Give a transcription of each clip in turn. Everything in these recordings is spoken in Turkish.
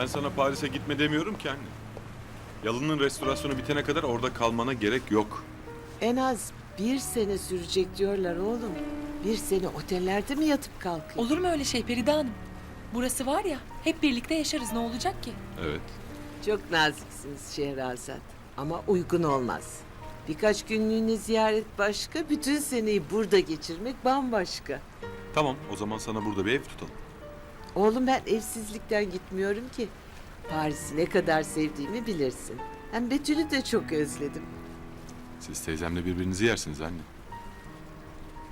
Ben sana Paris'e gitme demiyorum ki anne. Yalının restorasyonu bitene kadar orada kalmana gerek yok. En az bir sene sürecek diyorlar oğlum. Bir sene otellerde mi yatıp kalkayım? Olur mu öyle şey Peride Hanım? Burası var ya hep birlikte yaşarız ne olacak ki? Evet. Çok naziksiniz Şehrazat. Ama uygun olmaz. Birkaç günlüğüne ziyaret başka, bütün seneyi burada geçirmek bambaşka. Tamam o zaman sana burada bir ev tutalım. Oğlum ben evsizlikten gitmiyorum ki. Paris'i ne kadar sevdiğimi bilirsin. Hem Betül'ü de çok özledim. Siz teyzemle birbirinizi yersiniz anne.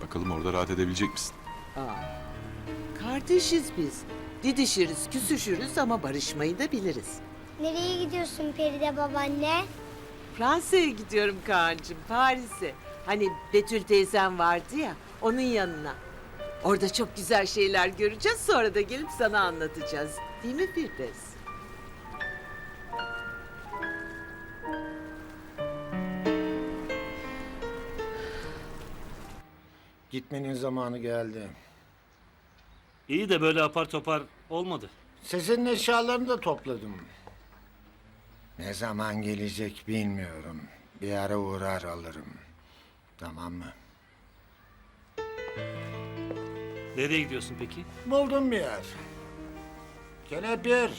Bakalım orada rahat edebilecek misin? Aa, kardeşiz biz. Didişiriz, küsüşürüz ama barışmayı da biliriz. Nereye gidiyorsun Peride babaanne? Fransa'ya gidiyorum Kaan'cığım, Paris'e. Hani Betül teyzem vardı ya, onun yanına. Orada çok güzel şeyler göreceğiz, sonra da gelip sana anlatacağız. Değil mi Firdevs? Gitmenin zamanı geldi. İyi de böyle apar topar olmadı. Sizin eşyalarını da topladım. Ne zaman gelecek bilmiyorum. Bir ara uğrar alırım. Tamam mı? Nereye gidiyorsun peki? Buldum bir yer. Kelepir.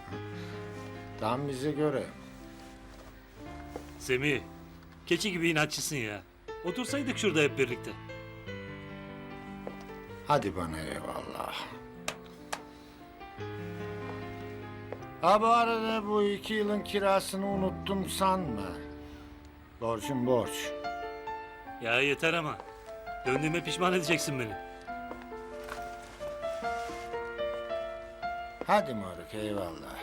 Tam bize göre. Semih, keçi gibi inatçısın ya. Otursaydık şurada hep birlikte. Hadi bana eyvallah. Ha bu arada bu iki yılın kirasını unuttum sanma. Borcum borç. Ya yeter ama. Döndüğüme pişman edeceksin beni. Hadi moruk eyvallah.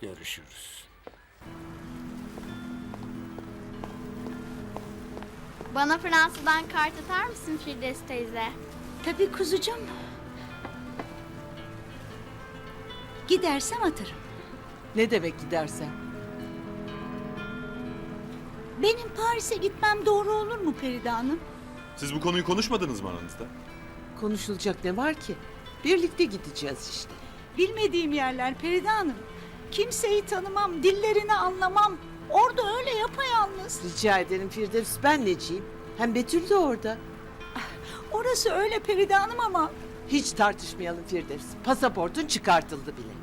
Görüşürüz. Bana Fransa'dan kart atar mısın Firdevs teyze? Tabii kuzucuğum. Gidersem atarım. Ne demek gidersen? Benim Paris'e gitmem doğru olur mu Feride Hanım? Siz bu konuyu konuşmadınız mı aranızda? Konuşulacak ne var ki? Birlikte gideceğiz işte. Bilmediğim yerler Feride Hanım. Kimseyi tanımam, dillerini anlamam. Orada öyle yapayalnız. Rica ederim Firdevs, ben neciyim? Hem Betül de orada. Orası öyle Feride Hanım ama Hiç tartışmayalım Firdevs. Pasaportun çıkartıldı bile.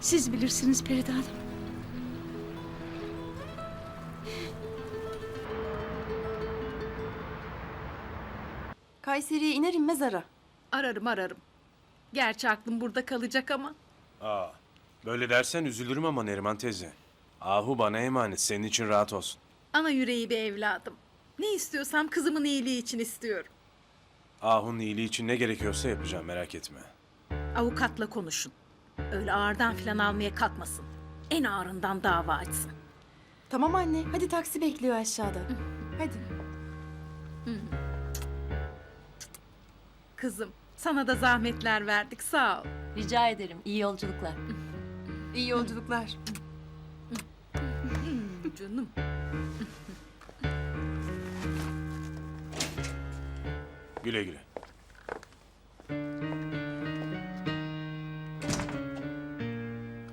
siz bilirsiniz Feride Hanım. Kayseri'ye iner inmez ara. Ararım ararım. Gerçi aklım burada kalacak ama. Aa, böyle dersen üzülürüm ama Neriman teyze. Ahu bana emanet, senin için rahat olsun. Ana yüreği bir evladım. Ne istiyorsam kızımın iyiliği için istiyorum. Ahu'nun iyiliği için ne gerekiyorsa yapacağım, merak etme. Avukatla konuşun. Öyle ağırdan falan almaya kalkmasın. En ağırından dava açsın. Tamam anne, hadi taksi bekliyor aşağıda. Hadi. Kızım sana da zahmetler verdik sağ ol. Rica ederim, iyi yolculuklar. İyi yolculuklar. Canım. Güle güle.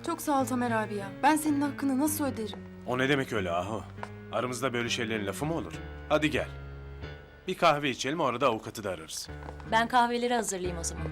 Çok sağ ol Tamer abi ya. Ben senin hakkını nasıl öderim? O ne demek öyle Ahu? Aramızda böyle şeylerin lafı mı olur? Hadi gel. Bir kahve içelim, orada avukatı da ararız. Ben kahveleri hazırlayayım o zaman.